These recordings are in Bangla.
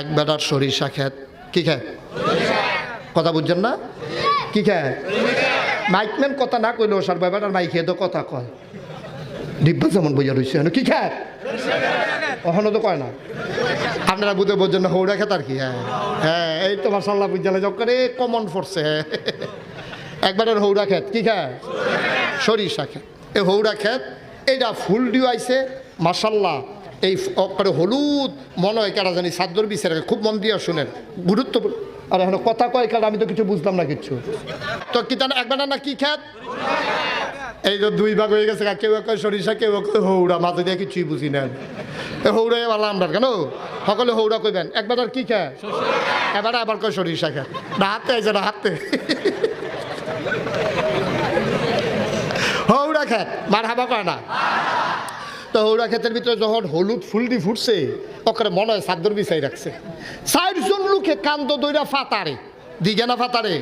এক বেটার সরিষা খেত কি খেত কথা বুঝছেন না? কি খেত মাইকম্যান কথা না কইলেও সার বেটার মাইক খেয়ে তো কথা কয়। ডিব্বা যেমন বইয়া রয়েছে কি খেত ওখানে তো কয় না। আপনারা বুঝে বোঝেন না, হৌড়া খেত আর কি হ্যাঁ। হ্যাঁ এই তো মাসাল্লাহ বুঝালে করে কমন পড়ছে একবারের হৌড়া খেত কি খেত সরিষা খেত এই হৌড়া খেত এইটা ফুল দিও আইছে মাসাল্লাহ এই করে হলুদ মনে হয় কেরা জানি, সাদ্দর বিচারে খুব মন দিয়ে শুনেন। গুরুত্বপূর্ণ আর এখন কথা কয় কারণ আমি তো কিছু বুঝলাম না কিছু তো কি তার একবার না কি খেত? এই যে দুই ভাগ হয়ে গেছে, কেউ কয় সরিষা, কেউ কয় হৌড়া, মাঝে দিয়ে কিছুই বুঝি নেন হৌড়া ভালো আমরা কেন সকলে হৌড়া কইবেন একবার আর কি খায় এবার আবার কয় সরিষা খায় না হাতে আছে না হাতে। হৌড়া খেত মার হাবা কয় না? তো হৌড়া ক্ষেতের ভিতরে যখন হলুদ ফুলটি ফুটছে ওখানে মনে হয় সাদ্দর বিছাই রাখছে। চারজন লোকে কান্দ দইরা ফাতারে দিগে না ফাতারে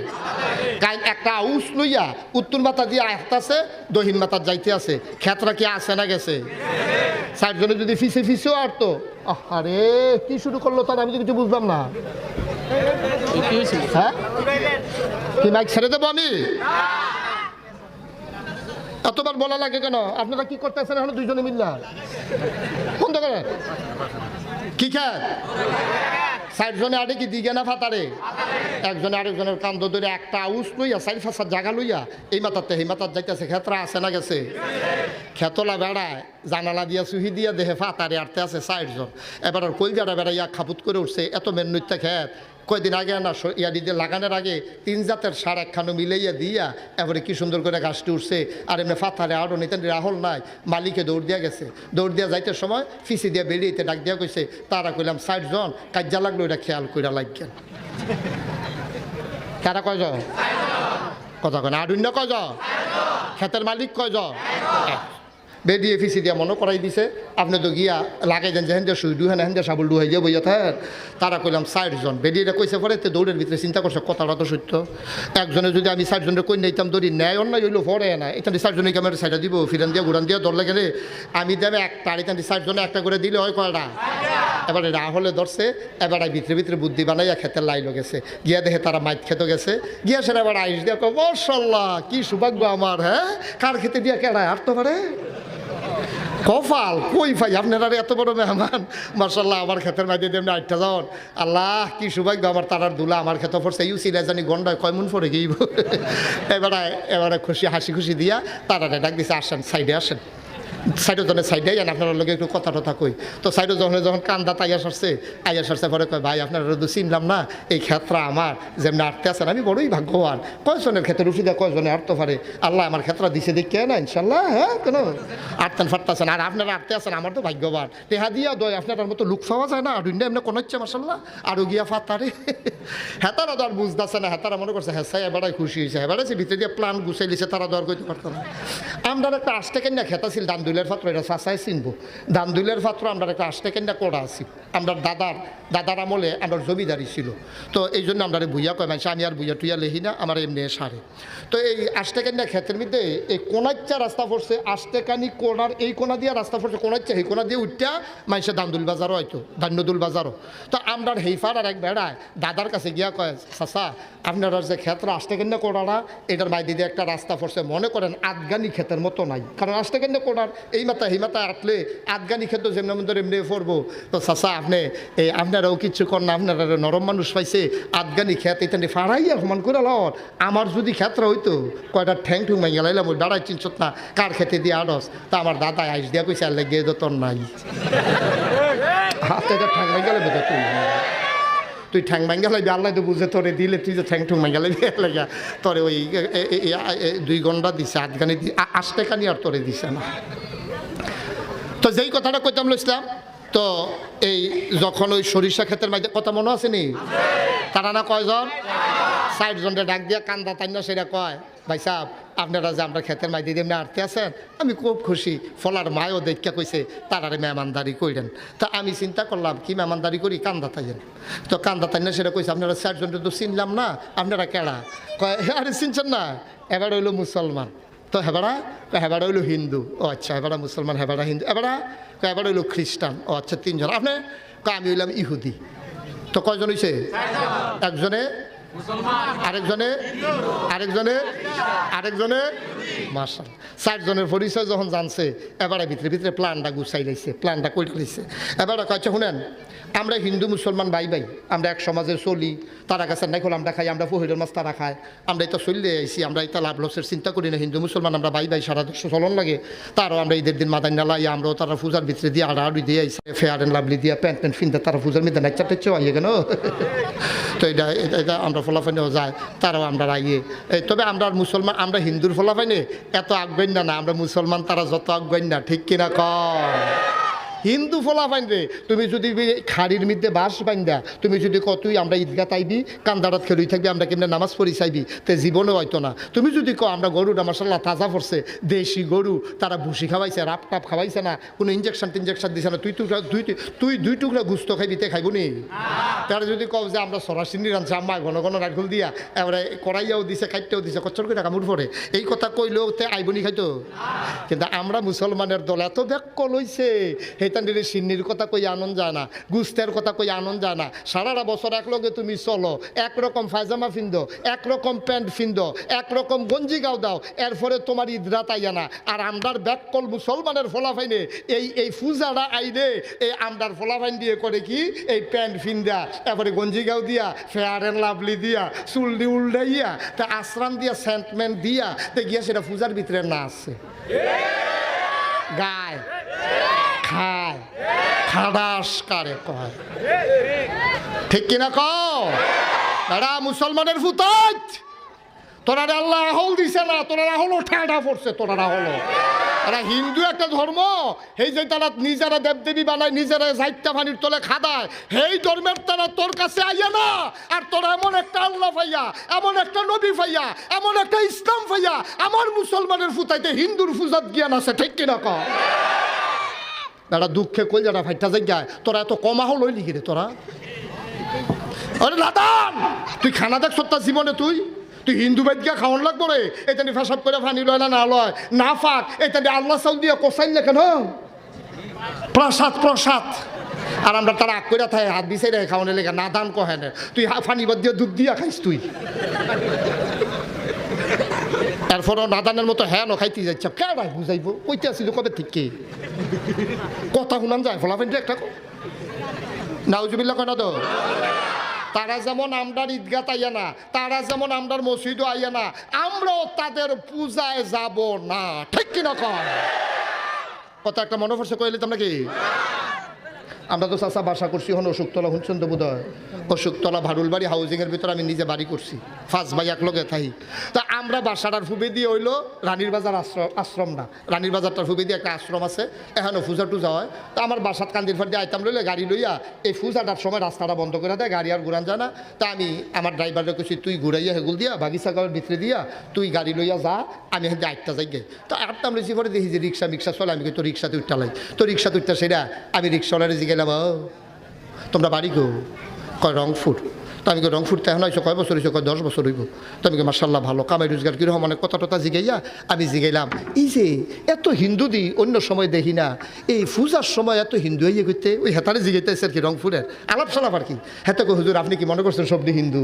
কাই একটা আউস লইয়া উত্তর মাথা দিয়ে আসতেছে দহিন মাথার যাইতে আছে। ক্ষেতরা কি আছে না গেছে? চারজনে যদি ফিসে ফিসেও আরতো আরে কি শুরু করল তার আমি তো কিছু বুঝলাম না। হ্যাঁ? কি মাইক ছেড়ে দেবো আমি? এতবার বলা লাগে কেন? আপনারা কি করতেছেন এখন দুইজনে মিল্লা? কোন দোকানে কি খায় ষাটজনে আরে কি দিগে না ফাতারে? একজনে আরেকজনের কান্দ ধরে একটা আউস লইয়া, চারি ফাঁসার জায়গা লইয়া, এই মাথাতে এই মাথার যাইতেছে ক্ষেত্রা আছে না গেছে? খেতলা বেড়ায়, জানালা দিয়া সুহি দিয়া দেহে ফাতারে আটতে আছে ষাটজন এবার আর কলজাটা বেড়াইয়া খাপুত করে উঠছে, এত মেন নৃত্য খেত। কয়দিন আগে না ইয়া দিতে লাগানোর আগে তিন জাতের সার একখানো মিলাইয়া দিয়া, এবারে কি সুন্দর করে গাছটি উঠছে। আর এমনি ফাতারে আরও নিতেন, রাহল নাই, মালিকে দৌড় দিয়া গেছে। দৌড় দিয়া যাইতে সময় ফিসি দিয়া বেরিয়েতে ডাক দিয়া কইছে, তারা কইলাম ষাট জন কাজ্যা লাগল এটা খেয়াল কইরা লাগছেন কারা কয়জন কথা কয় না আডুন্য কয়জন ক্ষেতের মালিক কয়জন বেডিয়ে ফিসি দিয়া মনে করাই দিছে। আপনি তো গিয়া লাগাই দেন যে হেন্দে সুই দুহেন হেন্দে সাবুল ডুহাই যে বইয়া থাকেন তারা কইলাম ষাটজন বেডিয়েটা কইছে পরে, তো দৌড়ের ভিতরে চিন্তা করছে, কথাটা তো সত্য। একজনে যদি আমি ষাটজনের কই নিতাম দৌড়ি ন্যায় অন্যায় হইল, পরে না। এখানে ষাটজনে ক্যামেরা সাইডা দিব, ফিরান দিয়া, ঘুরান দিয়া দর লাগে আমি দেবে একটা, আর এখানে ষাটজনে একটা করে দিলে হয় কয়টা? এবারে রাহলে ধরছে, এবারে ভিতরে ভিতরে বুদ্ধি বানাইয়া খেতে লাইলো গেছে। গিয়া দেখে তারা মাইক খেতে গেছে। গিয়া সেটা এবার আইস দিয়া কয়, মশাল্লাহ, কি সৌভাগ্য আমার হ্যাঁ? কার খেতে দিয়া কেডায়? আর তো পারে? কফাল কই ভাই আপনারা এত বড় মেহমান? মার্শাল্লাহ আমার ক্ষেতের মাঝে দেবেন আটটা যান আল্লাহ, কি সৌভাগ্য, আমার তারার দুলা আমার ক্ষেত পড়ছে, ইউ সিলে জানি গন্ডায় কয় মন পড়ে গিয়েব এবারে এবারে খুশি, হাসি খুশি দিয়া তারা ডাক দিছে, আসেন, সাইডে আসেন। সাইডে জনের সাইডে যান আপনার লগে একটু কথা টথা কই। তো সাইডে যখন কান্দা তাইয়া সরছে, আইয়া সরছে পরে কয়, ভাই, আপনার তো চিনলাম না, এই ক্ষেত্রা আমার, যেমনি আটতে আছেন, আমি বড়ই ভাগ্যবান। কয়জনের ক্ষেত্রে রুফি দেয়, কয়জনে আটতে পারে? আল্লাহ আমার ক্ষেত্রে দিছে, দেখে না ইনশাল্লাহ হ্যাঁ কেন আটতেন, ফাটতেছেন। আর আপনারা আটতে আছেন, আমার তো ভাগ্যবান। টেহা দিয়া দয়, আপনার মতো লুক পাওয়া যায় না, আর এমনি কোনো হচ্ছে মাসাল্লাহ আরও গিয়া ফাতারে হেতারা দর বুঝতেছে না, হেতারা মনে করছে হ্যাঁ সাই, এবারে খুশি হয়েছে এবারে সে ভিতরে দিয়ে প্লান গুছাই লিছে, তারা দর করতে পারতো না। আমরা একটা আষ্টে কেন্দ্রা খেতা ছিল দান্দুলের পাত্র এটা চাচাই চিনবো। দান্দুলের পাত্র আমরা একটা আষ্টে কেন্দ্রা করা আছি। আমরা দাদার দাদার আমলে আমার জমিদারি ছিল। তো এই জন্য আমরা বুইয়া কয় মানছে আমি আর বুইয়া টুইয়া লেহি না, আমার এমনি সারে। তো এই আষ্টে কেন্দ্রা ক্ষেতের মধ্যে এই কোনাচ্চা রাস্তা পড়ছে আষ্টেকানি কোনার, এই কোনা দিয়ে রাস্তা পড়ছে কোনাচ্চা এই কোনা দিয়ে উঠটা মানুষের দান্দুল বাজারও হয়তো ধান্যদুল বাজারও। তো আমরা হেইফার আর এক বেড়ায় দাদার কাছে গিয়া কয়, চাচা, আপনারা যে ক্ষেত্র আষ্টেকেন্দ্র কোড়ারা এটার মাই দিয়ে একটা রাস্তা পড়ছে। মনে করেন আদগানি ক্ষেতের মতো নাই, কারণ আষ্টেকেন্দ্র কোড়ার এই মাথা এই মাথা আটলে আদগানি ক্ষেত্র যেমন মধ্যে এমনি পড়ব। তো চাচা, আপনি, এই আপনারাও কিচ্ছু করেন না, আপনারা নরম মানুষ পাইছে আদগানি খেত এটা ফাড়াইয়া সমান করে লর আমার যদি ক্ষেত্র হইতো, কয়টা ঠ্যাং ঠুং মাই গেলাইলাম ওই বেড়াই চিনছত না, কার খেতে দিয়ে আড়স? তা আমার দাদা আইস দিয়া কইছে, আর লেগে তোর নাই। হাতে ঠ্যাং মাই গেলে তুই। তুই ঠ্যাং ভাঙ্গা লাগবি আল্লাহ তো বুঝে তোরে দিলে, তুই যে ঠ্যাং ঠুং ভাঙ্গা লাগবি লাগা। তোরে ওই দুই ঘণ্টা দিছে আধখানি আষ্টে কানি আর তোরে দিছে না। তো যেই কথাটা কইতাম লইছিলাম তো এই যখন ওই সরিষা ক্ষেতের মাঝে কথা মনে আছে নি? তারা না কয়জন? ষাট ডাক দিয়া কান্দা তাই না সেটা কয়, ভাই সাহ আপনারা যে আমরা ক্ষেতের মাই দিয়ে এমনি আটতে আছেন, আমি খুব খুশি। ফলার মায়ও দেখা কইছে, তারারে মেহমানদারি কইলেন তা আমি চিন্তা করলাম, কি মেহমানদারি করি? কান্দা তাইয়েন তো কান্দা তাই না সেটা কইছে, আপনারা ষাট জনটা তো চিনলাম না, আপনারা কেডা? কয়, আরে চিনছেন না, এবার হইল মুসলমান। তো হেবাড়া? হেবাড়া হইল হিন্দু। ও আচ্ছা হেবাড়া মুসলমান, হেবাড়া হিন্দু। এবারা তো হেবাড়া হইল খ্রিস্টান ও আচ্ছা তিনজন। আপনি আমি হইলাম ইহুদি। তো কয়জন হইছে? একজনে আরেকজনে আরেকজনে আরেকজনে। চারজনের যখন জানছে, এবারে ভিতরে ভিতরে গুছাই প্ল্যানটা কই এবারে কয়েছে শুনেন, আমরা হিন্দু মুসলমান ভাই ভাই, আমরা এক সমাজে চলি, তারা কাছে নাই খোল, আমরা খাই, আমরা পহিলের মাছ তারা খায়, আমরা এটা চললে আইছি, আমরা এটা লাভ লসের চিন্তা করি না, হিন্দু মুসলমান আমরা ভাই ভাই, সারা দেশ চলন লাগে। তারও আমরা ঈদের দিন মাদাই নালাই আমরাও তারা পূজার ভিতরে দিয়ে আড়া আড়ি দিয়ে আইসি ফেয়ার এন্ড লাভলি দিয়ে প্যান্ট প্যান্ট ফিনতে তারা পূজার মধ্যে নাচ্চা টেচ্চা আইয়ে কেন তো এটা, এটা- আমরা ফলাফাইনেও যায়, তারাও আমরা এই তবে আমরা মুসলমান, আমরা হিন্দুর ফলাফাইনে এত আগবেন না না, আমরা মুসলমান তারা যত আগবেন না ঠিক কিনা কম হিন্দু ফলা রে। তুমি যদি খাড়ির মধ্যে বাস বাইন্দা, তুমি যদি কতই আমরা ঈদগা তাইবি, কান্দারাত খেলুই থাকবি, আমরা কেমনে নামাজ পড়ি চাইবি? তে জীবনে হয়তো না। তুমি যদি কো আমরা গরুটা মাসাল্লাহ তাজা পড়ছে, দেশি গরু, তারা ভুসি খাওয়াইছে, রাপ টাপ খাওয়াইছে না, কোনো ইঞ্জেকশন টিনজেকশন দিছে না, তুই টুকরা দুই তুই দুই টুকরা গুস্ত খাইবি, তে খাইব নি? তারা যদি কও যে, আমরা সরাসরি রাঁধছে, আম্মা ঘন ঘন রাখল দিয়া, এবারে কড়াইয়াও দিছে খাইতেও দিছে কচ্চর করে কামড় পরে এই কথা কইলেও তে আইবনি খাইতো? কিন্তু আমরা মুসলমানের দল এত ব্যাক লইছে সেইতান্ডির সিন্নির কথা কই আনন্দ যায় না গুস্তের কথা কই আনন্দ যায় না সারাটা বছর একলগে তুমি চলো, একরকম ফায়জামা ফিন্দো একরকম প্যান্ট ফিন্দো একরকম গঞ্জি গাও দাও, এরপরে তোমার ঈদরাত আইয়া না। আর আমরার ব্যাককল মুসলমানের ফলাফাইনে, এই এই ফুজারা আইনে এই আমরার ফলাফাইন দিয়ে করে কি? এই প্যান্ট ফিন্দা এরপরে গঞ্জি গাও দিয়া, ফেয়ার অ্যান্ড লাভলি দিয়া চুলডি উল্ডাইয়া, তা আশ্রাম দিয়া সেন্টমেন্ট দিয়া, তে গিয়া সেটা পূজার ভিতরে না আছে। গায়। খায়। খাদাস কারে কয়। ঠিক কিনা কও? এরা মুসলমানের ফুতাজ তোরা আল্লাহ রাহুল দিছে না, তোরা রাহুল ঠাডা পড়ছে, তোরা হলো এরা হিন্দু একটা ধর্ম সেই যে তারা নিজেরা দেবদেবী বানায়, নিজেরা সাহিত্য পানির তোলে খাদায় সেই ধর্মের তারা তোর কাছে আইয়া না, আর তোরা এমন একটা আল্লাহ ফাইয়া, এমন একটা নবী ফাইয়া, এমন একটা ইসলাম ফাইয়া, আমার মুসলমানের ফুতাইতে হিন্দুর ফুজাত জ্ঞান আছে, ঠিক কিনা কয় একটা দুঃখে কই যারা ফাইটা যায় তোরা এত কমা হল লিখি রে তোরা? আরে লাদান, তুই খানা দেখ সত্তা জীবনে তুই? তুই হিন্দু বেদকে খাওয়ান লাগবো রে এখানে ফেসাব করে ফানি লয় না না লয়, না ফাক এখানে আল্লাহ চাউল দিয়ে কোসাইন না কেন প্রসাদ প্রসাদ। আর আমরা তারা আগ করে থাকে হাত বিছাই রে খাওয়ানোর লেগে না দান কহে না তুই ফানি বাদ দিয়ে দুধ দিয়া খাইস তুই। তারপরও নাদানের মতো হ্যাঁ ন খাইতে যাচ্ছে। কেডাই বুঝাইব? কইতে আসিল কবে থেকে? কথা শুনান যায় ফলাফেন একটা নাউজুবিল্লা কেন তো? তারা যেমন আমরার ঈদগাত আইয়া না, তারা যেমন আমরার মসজিদও আইয়া না, আমরাও তাদের পূজায় যাব না। ঠিক কিনা কর কথা একটা মনে পড়ছে, কইলে তোমরা কি? আমরা তো চাষা বাসা করছি হন অশোকতলা শুনছেন তো বোধ হয় অশোকতলা ভারুলবাড়ি হাউজিংয়ের ভিতরে আমি নিজে বাড়ি করছি। ফার্স্ট ভাই একলগে থাই। তা আমরা বাসাটার ফুবে দিয়ে হইল রানীর বাজার আশ্রম আশ্রম না। রানীর বাজারটার ফুবে দিয়ে একটা আশ্রম আছে, এখানে পূজা টুজা হয়। তা আমার বাসাত কান্দির ফার দিয়ে আইতাম লইলে গাড়ি লইয়া এই পূজাটার সময় রাস্তাটা বন্ধ করে দেয়, গাড়ি আর ঘুরান যায় না। তা আমি আমার ড্রাইভারকে কইছি, তুই ঘুরাইয়া হেগুল দিয়া, বাগিচা গাঁয়ের ভিতরে দিয়া, তুই গাড়ি লইয়া যা, আমি হেঁটে আটটা যাই তো আটটা লইছি পরে দেখি যে রিক্সা মিক্সা চলে, আমি তো রিক্সাতে উঠতে লাই। তো রিক্সাতে উঠতে সেটা আমি রিক্সাওয়ালারে জিগেলাম "ও, তোমরা বাড়ি গো কয় রংপুর তো আমি রংপুর তো এখন হয়েছে কয় বছর হয়েছে কয় দশ বছর হইব। তো আমি মার্শাল্লাহ ভালো কামাই রোজগার কীরকম মানে কথা টথা জিগাইয়া আমি জিগাইলাম। এই যে এত হিন্দু দি অন্য সময় দেখি না এই পূজার সময় এত হিন্দু হইয়ে করতে ওই হেতারে জিগাইতেছে আর কি রংপুরের আলাপ সালাপ আর কি। হেতে কই হুজুর আপনি কি মনে করছেন সব দি হিন্দু?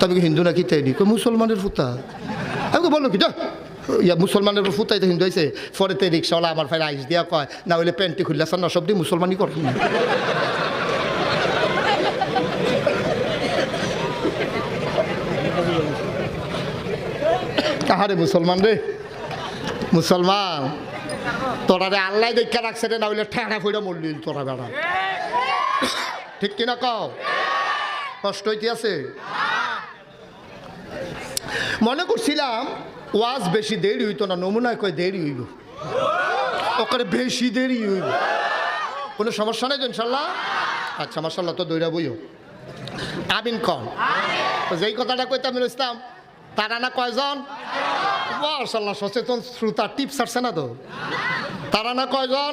তবে কি হিন্দু নাকি তাই কই মুসলমানের ফুতা আমি কই, বলো কি যা ইয়া, মুসলমানের ফুতাই তো হিন্দু হয়েছে পরে তে রিক্সাওয়ালা আমার ফের আইস দিয়া কয়, না হইলে প্যান্টি খুললে না সব দিয়ে মুসলমানই করছেন কাহারে মুসলমান রে? মুসলমান তোরা রে আল্লাহ দেখা রাখছে রে, না হইলে ঠেকা ফুড়ে মরলি তোরা বেড়া। ঠিক কিনা কও? কষ্ট হইতে আছে মনে করছিলাম ওয়াজ বেশি দেরি হইতো না, নমুনায় কয় দেরি হইব। ওখানে বেশি দেরি হইব। কোনো সমস্যা নেই তো ইনশাল্লাহ? আচ্ছা মাসাল্লাহ তো দৈরা বইও। আমিন কম যেই কথাটা কইতে আমি ইসলাম, তারা না কয়জন? মার্শাল্লাহ সচেতন শ্রোতা, টিপস আসছে না তো? তারা না কয়জন?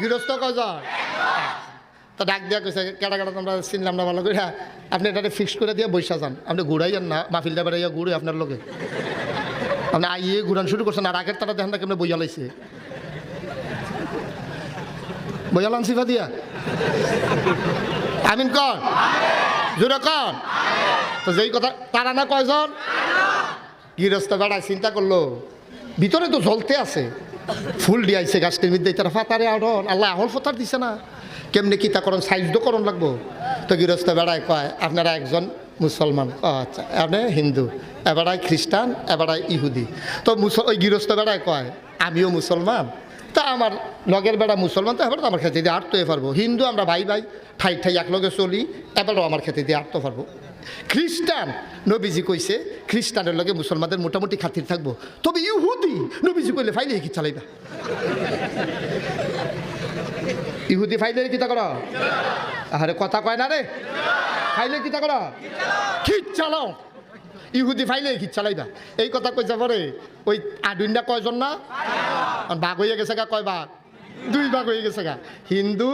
গৃহস্থ কয়জন? তা ডাক দিয়া কইছে কেটা কেটা তোমরা চিনলাম না ভালো করে আপনি এটা ফিক্স করে দিয়ে বৈশা যান। আপনি ঘুরাইয়েন না মাহফিলটা বেড়াইয়া ঘুরে আপনার লোকে আপনি আইয়ে ঘুরান শুরু করছেন আর আগের তারা দেখেন না কেমন বইয়া লাইছে? বইয়া লান সিফা আমিন কন? জোরে কন? তো যেই কথা, তারা না কয়জন? গৃহস্থ বেড়ায় চিন্তা করল, ভিতরে তো জ্বলতে আছে। ফুল দিয়াইছে গাছটির মধ্যে, তারা ফাতারে আড়ন আল্লাহ আহল ফতার দিছে না। কেমনি কিতা করন সাইজ তো করণ লাগবো। তো গৃহস্থ বেড়ায় কয়, আপনারা একজন মুসলমান। আচ্ছা আপনি হিন্দু এবারায় খ্রিস্টান এবারায় ইহুদি। তো মুসল ওই গৃহস্থ বেড়ায় কয়, আমিও মুসলমান। তা আমার লগের বেড়া মুসলমান, তো এবার তো আমার খেতে দিয়ে আটতে পারব। হিন্দু আমরা ভাই ভাই, ঠাই ঠাই একলগে চলি, এবারও আমার খেতে দিয়ে আটতে পারব। খ্রিস্টান, নবীজি কইছে, খ্রিস্টানের লগে মুসলমানদের মোটামুটি খাতির থাকব। তবে ইহুদি, নবীজি কইলে ফাইলে কি চালাইবা? ইহুদি ফাইলে কি তা করা। আরে কথা কয় না রে? ফাইলে কি তা করা। খিট চালাও। ইহুদি ফাইলে কি চালাইবা এই কথা কইছে পরে, ওই আডুন্ডা কয়জন না? বাঘ হয়ে গেছে গা, কয় বাঘ? দুই ভাগ হয়ে গেছে গা। হিন্দু,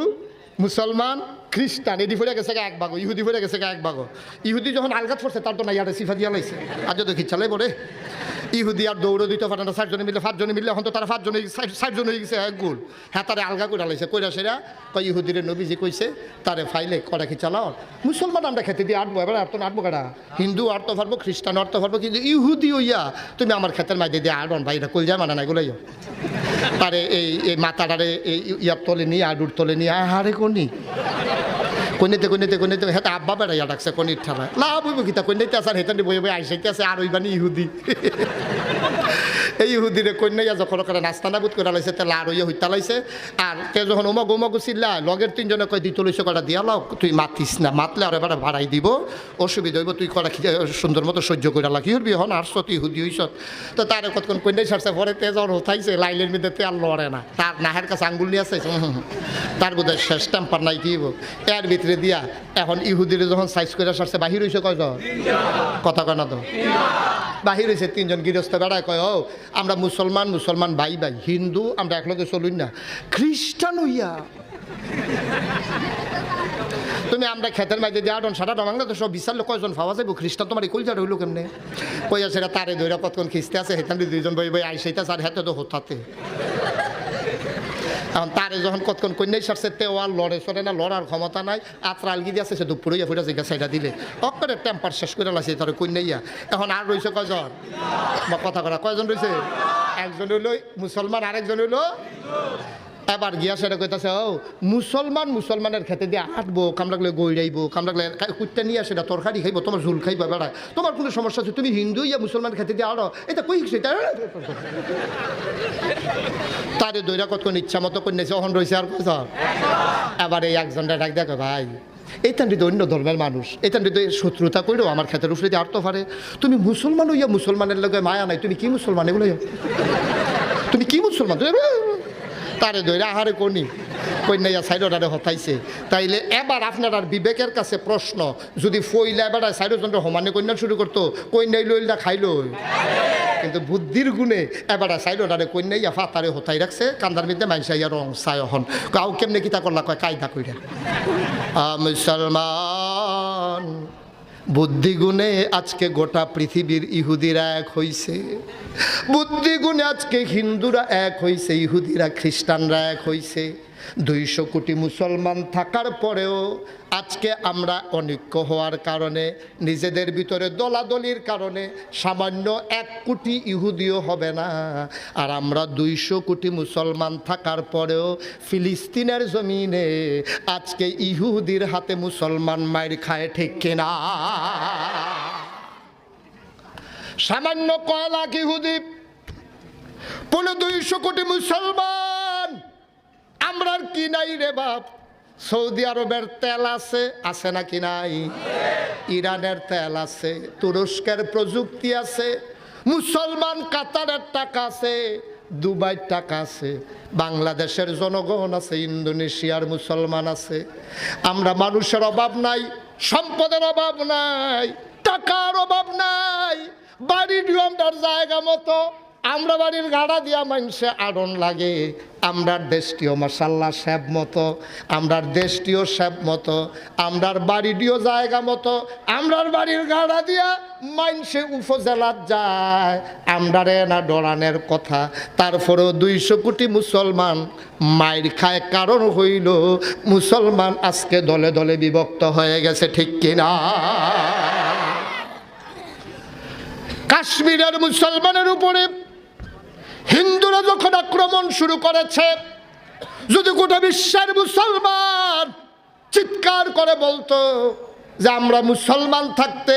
মুসলমান, খ্রিস্টান, এডি ফুরে গেছে এক ভাগ ইহুদি ফুরে গেছে এক ভাগ ইহুদি যখন আলগাত পড়ছে, তার তো না ইয়ারে সিফা দিয়া লাইছে। আর যদি খিচ্ছালাই বলে ইহুদি আর দৌড় দিতে পারে না ষাটজনে মিলে, পাঁচজনে মিলে, এখন তো তারা পাঁচজন ষাটজন হয়ে গেছে, এক গোল। হ্যাঁ তারে আলগা করে লাইছে কইরা সেরা, কয় ইহুদিরে নবীজি কইছে, তারে ফাইলে করা কি চালাও? মুসলমান আমরা খেতে দিয়ে আটবো, এবার আর তো আটবো কাটা হিন্দু আটতে পারব খ্রিস্টান আটতে পারব কিন্তু ইহুদি হইয়া তুমি আমার ক্ষেতের মাঝে দিয়ে আড়ন, ভাই, এটা কল যায় মানে না এগুলোই তারে এই এই মাথাটারে এই ইয়ার তলে নিয়ে, আডুর তলে নিয়ে, আহারে কোনি কন্যাতে কন্যাতে কন্যাতে হেতে আব্বা বেড়াইয়া ডাকছে, কনির ঠালা লাভ হইব কিতা কন্যাতে আসার হেতানি বই বই আইসাইতে আছে আর ওইবানি ইহুদি। এই ইহুদিরে কন্যাইয়া যখন ওখানে নাস্তা নাবুদ করে লাইছে তে লার হইয়া হইতা লাইছে আর তে যখন ওমা গোমা গুছিল্লা লগের তিনজনে কয় দিত লইছে কটা, দিয়া লাও তুই মাতিস না, মাতলে আর এবার ভাড়াই দিব। অসুবিধা হইব, তুই কটা সুন্দর মতো সহ্য করে লা কি হবি হন আর সত ইহুদি হইস তো তার কতক্ষণ কন্যাই সারছে পরে তে জ্বর হতাইছে লাইলের মধ্যে তেল লড়ে না। তার নাহের কাছে আঙ্গুল নিয়ে হুম। তার বোধ হয় শেষ টেম্পার নাই, কি এর ভিতরে দিয়া, এখন ইহুদিরে যখন সাইজ করে সারছে বাহির হইছে কয়জন? কথা কয় না তো? বাহির হয়েছে তিনজন গৃহস্থ বেড়ায় কয় ও আমরা মুসলমান মুসলমান ভাই ভাই, হিন্দু, আমরা একলগে চলুন না। খ্রিস্টান হইয়া। তুমি আমরা খেতের মাঝে দেওয়া ডন সারা বাংলা তো সব বিশাল কয়জন ভাবা যাব খ্রিস্টান তোমার কলজার হইল কেমনে? কই আছে তারে ধৈরা কতক্ষণ খিস্তে আছে হেতান দুইজন বই বই আইসাইতে আর হেতে তো হতাতে এখন তারে যখন কতক্ষণ কন্যাই সারছে তেও আর লড়ে সরে না, লড়ার ক্ষমতা নাই। আত্রা আলগি দিয়ে আছে, সে দুপুরে ফুটা জিজ্ঞাসা সাইডা দিলে। অকরে টেম্পার শেষ করে লাগছে তার কন্যাইয়া। এখন আর রয়েছে কয়জন? বা কথা করা, কয়জন রয়েছে একজন হইল মুসলমান, আরেকজন হইল এবার গিয়া সেটা কইতাছে, ও, মুসলমান মুসলমানের খেতে দিয়ে আটবো কামড়াগলে গইরাইব কামড়াগলে কুত্তা নিয়ে সেটা তরকারি খাইব, তোমার ঝুল খাইবা বেড়ায় তোমার কোনো সমস্যা আছে? তুমি হিন্দু ইয়া মুসলমান খেতে দিয়ে আড়ো। এটা কই সেটা তারে দৈরা কতক্ষণ ইচ্ছা মতো কন্যাছে অহন রয়েছে আর কথা এবার এই একজনটা ডাক দেখো, ভাই, এই তান্ডি অন্য ধর্মের মানুষ। এই তান্ডি শত্রুতা করলেও আমার ক্ষেতের উপরে দিয়ে আটতে পারে। তুমি মুসলমান হইয়া মুসলমানের লগে মায়া নাই, তুমি কি মুসলমান এগুলো তুমি কি মুসলমান? তারে দৈরা আহারে কনি কন্যাইয়া সাইডারে হতাইছে তাইলে এবার আপনার আর বিবেকের কাছে প্রশ্ন যদি ফইলা এবার সাইডজন সমানে কন্যা শুরু করতো কন্যাই লইলা খাইলো কিন্তু বুদ্ধির গুণে এবার সাইডারে কন্যাইয়া ফাতারে হতাই রাখছে কান্দার মধ্যে মাইসাইয়া রং সায় হন কাউ কেমনে কিতা করলা কয় কায়দা কইরা। মুসলমান বুদ্ধিগুণে আজকে গোটা পৃথিবীর ইহুদিরা এক হইছে। বুদ্ধিগুণে আজকে হিন্দুরা এক হইছে, ইহুদিরা খ্রিস্টানরা এক হইছে। দুইশো কোটি মুসলমান থাকার পরেও আজকে আমরা অনৈক্য হওয়ার কারণে, নিজেদের ভিতরে দলাদলির কারণে সামান্য এক কোটি ইহুদিও হবে না। আর আমরা দুইশো কোটি মুসলমান থাকার পরেও ফিলিস্তিনের জমিনে আজকে ইহুদির হাতে মুসলমান মায়ের খায় ঠিক কিনা? সামান্য কয়লা ইহুদি পনেরো দুইশো কোটি মুসলমান আমরা আর কি নাই রে বাপ? সৌদি আরবের তেল আছে আছে নাকি নাই? ইরানের তেল আছে, তুরস্কের প্রযুক্তি আছে, মুসলমান কাতারের টাকা আছে, দুবাইয়ের টাকা আছে, বাংলাদেশের জনগণ আছে, ইন্দোনেশিয়ার মুসলমান আছে। আমরা মানুষের অভাব নাই, সম্পদের অভাব নাই, টাকার অভাব নাই বাড়ি ডিওমটার জায়গা মতো আমরা বাড়ির গাড়া দিয়া মানুষে আড়ন লাগে, আমরার দেশটিও মাসাল্লাহ স্যাব মতো, আমরার দেশটিও স্যাব মতো, আমরার বাড়িটিও জায়গা মতো, আমরার বাড়ির গাড়া দিয়া মাইনসে উপজেলাত যায়। আমরারে না ডরানের কথা, তারপরেও দুইশো কোটি মুসলমান মায়ের খায় কারণ হইল, মুসলমান আজকে দলে দলে বিভক্ত হয়ে গেছে, ঠিক কিনা? কাশ্মীরের মুসলমানের উপরে হিন্দুরা যখন আক্রমণ শুরু করেছে, যদি গোটা বিশ্বের মুসলমান চিৎকার করে বলতো যে আমরা মুসলমান থাকতে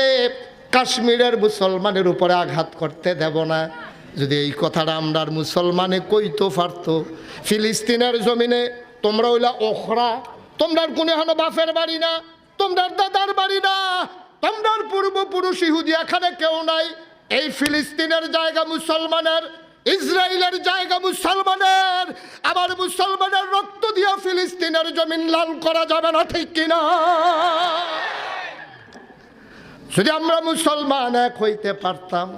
কাশ্মীরের মুসলমানের উপরে আঘাত করতে দেব না, যদি এই কথাটা আমরা মুসলমানে কইতো পারতো ফিলিস্তিনের জমিনে তোমরা ওইলা ওখরা তোমরার কোনো হানো বাপের বাড়ি না তোমরার দাদার বাড়ি না তোমরার পূর্বপুরুষ ইহুদি এখানে কেউ নাই, এই ফিলিস্তিনের জায়গা মুসলমানের ইসরায়েলের জায়গা মুসলমানের, আবার মুসলমানের রক্ত দিয়ে ফিলিস্তিনের জমিন লাল করা যাবে না, ঠিক কিনা? যদি আমরা মুসলমান এক হইতে পারতাম,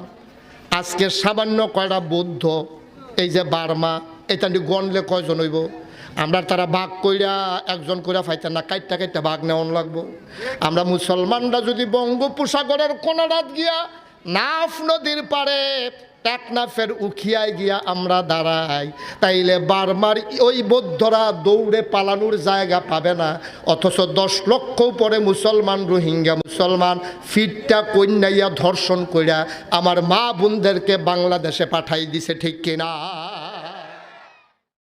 আজকে সামান্য কয়টা বৌদ্ধ, এই যে বার্মা, এটা নিয়ে গণলে কয়জন হইব? আমরা তারা বাঘ কইরা একজন কইরা ফাইতেন না, কাইটটা কাইটটা বাঘ নেওয়ান লাগবো। আমরা মুসলমানরা যদি বঙ্গোপসাগরের কোনারাত গিয়া নাফ নদীর পারে টেকনাফের উখিয়ায় গিয়া আমরা দাঁড়াই। তাইলে বারমার ওই বৌদ্ধরা দৌড়ে পালানোর জায়গা পাবে না। অথচ দশ লক্ষ পরে মুসলমান, রোহিঙ্গা মুসলমান ফিরটা কন্যাইয়া ধর্ষণ কইরা আমার মা বোনদেরকে বাংলাদেশে পাঠাই দিছে, ঠিক কিনা?